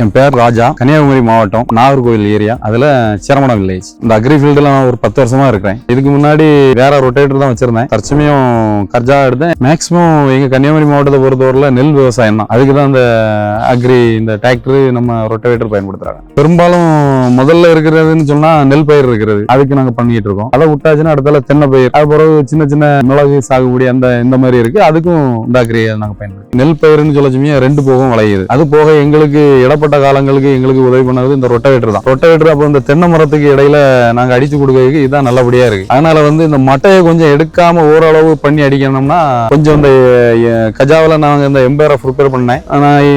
என் பேர் ராஜா. கன்னியாகுமரி மாவட்டம் நாகர்கோவில் ஏரியா. அதுல சிரமணம் வில்லேஜ் இந்த அக்ரி ஃபீல்டுல நான் ஒரு பத்து வருஷமா இருக்கிறேன். இதுக்கு முன்னாடி வேற ரொட்டேட்டர் தான் வச்சிருந்தேன். தற்சமயம் கர்ஜா எடுத்தேன். மேக்ஸிமம் எங்க கன்னியாகுமரி மாவட்டத்தை பொறுத்தவரையில் நெல் விவசாயம் தான். அதுக்கு தான் இந்த அக்ரி இந்த டிராக்டர் நம்ம ரொட்டவேட்டர் பயன்படுத்துறாங்க. பெரும்பாலும் முதல்ல இருக்கிறதுன்னு சொன்னா நெல் பயிர் இருக்கிறது. அதுக்கு நாங்க பண்ணிட்டு இருக்கோம். அதை விட்டாச்சுன்னா அடுத்தால தென்னை பயிர் அது பிறகு சின்ன சின்ன மிளகு சாகுபடி அந்த இந்த மாதிரி இருக்கு. அதுக்கும் இந்த அக்ரி நாங்க பயன்படுத்தோம் நெல் பயிர்னு சொல்லச்சுமே ரெண்டு போகம் விளையுது. அது போக எங்களுக்கு ஏகப்பட்ட காலங்களுக்கு எங்களுக்கு உதவி பண்ணது இந்த ரொட்டவேட்டர் தான். ரொட்டவேட்டர் அப்போ இந்த தென்னை மரத்துக்கு இடையில நாங்க அடிச்சு கொடுக்கறதுக்கு இதுதான் நல்லபடியா இருக்கு. அதனால வந்து இந்த மட்டையை கொஞ்சம் எடுக்காம ஓரளவு பண்ணி அடிக்கணும்னா கொஞ்சம் இந்த கஜாவில் நாங்கள் இந்த எம்பேரை ப்ரிப்பேர் பண்ணேன். நான்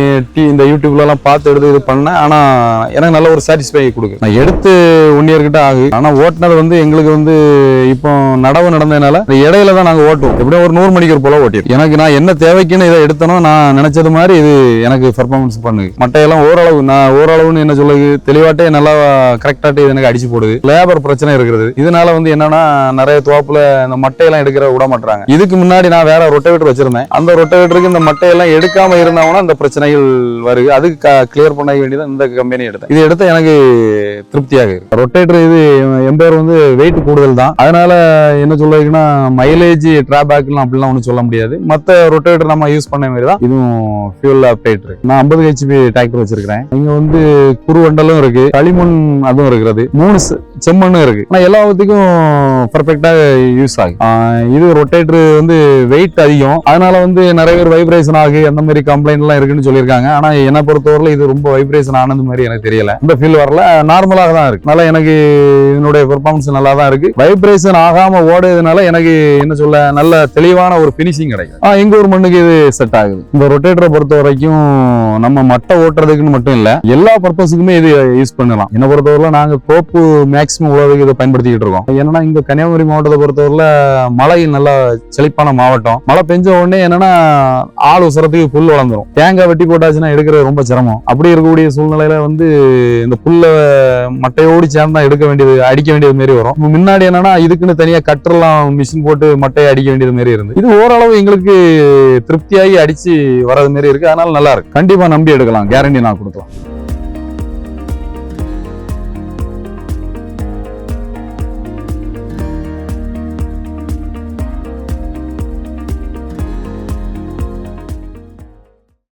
இந்த யூடியூப்லலாம் பார்த்து எடுத்து இது பண்ணேன். ஆனால் எனக்கு நல்ல ஒரு சாட்டிஸ்ஃபை கொடுக்கு. நான் எடுத்து ஒன் இயர் கிட்ட ஆகுது ஆனால் ஓட்டுனது வந்து எங்களுக்கு வந்து இப்போ நடவு நடந்ததுனால இந்த இடையில தான் நாங்கள் ஓட்டுவோம். எப்படியும் ஒரு நூறு மணிக்கு போல ஓட்டிடுவோம் எனக்கு நான் என்ன தேவைக்குன்னு இதை எடுத்தனோ நான் நினைச்சது மாதிரி இது எனக்கு பெர்ஃபார்மன்ஸ் பண்ணுது மட்டையெல்லாம் ஓரளவு நான் ஓரளவுன்னு என்ன சொல்லுது தெளிவாட்டே நல்லா கரெக்டாட்டு இது எனக்கு அடிச்சு போடுது. லேபர் பிரச்சனை இருக்கிறது இதனால வந்து என்னன்னா நிறைய துவாப்புல இந்த மட்டையெல்லாம் எடுக்கிற விட மாட்டாங்க இதுக்கு முன்னாடி நான் வேற ரொட்டவேட்டர் வச்சிருந்தேன். அந்த ரொட்டவேட்டருக்கு இந்த மட்டையெல்லாம் எடுக்காம இருந்தாங்கன்னா இந்த பிரச்சனைகள் வருது. அதுக்கு கிளியர் பண்ண வேண்டியது இந்த கம்பெனி எடுத்தேன். இது எடுத்த எனக்கு திருப்தியாக இருக்கு. ரொட்டேட்டர் இது என் பேர் வந்து வெயிட் கூடுதல் தான் அதனால என்ன சொல்றதுக்குன்னா மைலேஜ் டிராபேக்லாம் அப்படிலாம் ஒன்றும் சொல்ல முடியாது. மற்ற ரொட்டேட்டர் நம்ம யூஸ் பண்ண மாதிரி தான் இதுவும் ஃபியூல் அப்டேட் நான் ஐம்பது ஹெச்பி டிராக்டர் வச்சிருக்கேன். வச்சிருக்கிறேன். இங்க வந்து குறுவண்டலும் இருக்கு களிமண் அதுவும் இருக்கிறது மூணு செ- செம்மண்ணும் இருக்கு. ஆனா எல்லாத்துக்கும் பர்ஃபெக்டா யூஸ் ஆகும் இது ரொட்டேட்டர் வந்து வெயிட் அதிகம். அதனால வந்து நிறைய பேர் வைப்ரேஷன் ஆகு அந்த மாதிரி கம்ப்ளைண்ட் எல்லாம் இருக்குன்னு சொல்லியிருக்காங்க. ஆனா என்னை பொறுத்தவரையில இது ரொம்ப வைப்ரேஷன் ஆனது மாதிரி எனக்கு தெரியல. இந்த ஃபீல் வரல. நார்மலாக தான் இருக்கு. அதனால எனக்கு இதனுடைய பெர்ஃபார்மன்ஸ் நல்லா தான் இருக்கு. வைப்ரேஷன் ஆகாம ஓடுறதுனால எனக்கு என்ன சொல்ல நல்ல தெளிவான ஒரு பினிஷிங் கிடைக்கும். எங்க ஒரு மண்ணுக்கு இது செட் ஆகுது. இந்த ரொட்டேட்டரை பொறுத்த வரைக்கும் நம்ம மட்டை ஓட்டுறதுக்குன்னு மட்டும் இல்ல எல்லா பர்பஸுக்குமே இது யூஸ் பண்ணலாம். என்ன பொறுத்தவரை நாங்க தோப்பு மேக்ஸிமம் உழவுக்கு இதை பயன்படுத்திக்கிட்டு இருக்கோம். என்னன்னா இங்க கன்னியாகுமரி மாவட்டத்தை பொறுத்தவரை மழை நல்லா செழிப்பான மாவட்டம். மழை பெஞ்ச உடனே என்னன்னா ஆள் உசரத்துக்கு புல் வளர்ந்துரும். தேங்காய் வெட்டி போட்டாச்சுன்னா எடுக்கிறது ரொம்ப சிரமம். அப்படி இருக்கக்கூடிய சூழ்நிலையில வந்து இந்த புல்ல மட்டையோடு சேர்ந்தா எடுக்க வேண்டியது அடிக்க வேண்டியது மாரி வரும். முன்னாடி என்னன்னா இதுக்குன்னு தனியா கட்டர்லாம் மிஷின் போட்டு மட்டையை அடிக்க வேண்டியது மாரி இருந்து இது ஓரளவு எங்களுக்கு திருப்தியாகி அடிச்சு வர்றது மாரி இருக்கு. அதனால நல்லா இருக்கு. கண்டிப்பா நம்பி எடுக்கலாம். கேரண்டி நான் 这多。